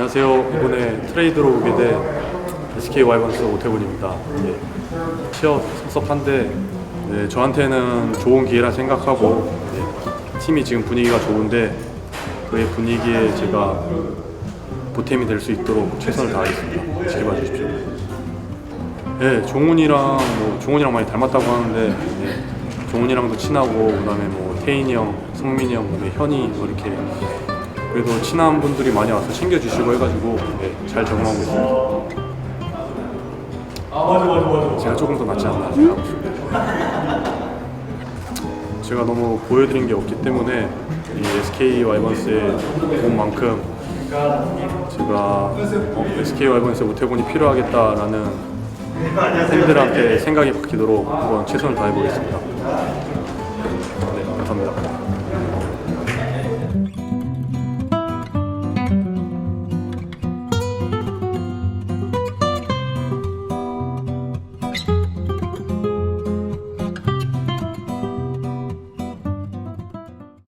안녕하세요. 이번에 트레이드로 오게 된 SK 와이번스 오태곤입니다. 예, 취업 섭섭한데 네, 저한테는 좋은 기회라 생각하고 예, 팀이 지금 분위기가 좋은데 그의 분위기에 제가 보탬이 될 수 있도록 최선을 다하겠습니다. 지켜봐 주십시오. 예, 종훈이랑 뭐 종훈이랑 많이 닮았다고 하는데 예, 종훈이랑도 친하고 그다음에 뭐 태인이 형, 성민이 형, 현이 뭐 이렇게 그래도 친한 분들이 많이 와서 챙겨주시고 해가지고 예, 잘 적응하고 있습니다. 제가 조금 더 낫지 않나 생각하고 있습니다. 제가 너무 보여드린 게 없기 때문에 이 SK 와이번스의 도움만큼 제가 어, SK 와이번스의 우태곤이 필요하겠다라는 팬들한테 생각이 바뀌도록 한번 최선을 다해보겠습니다.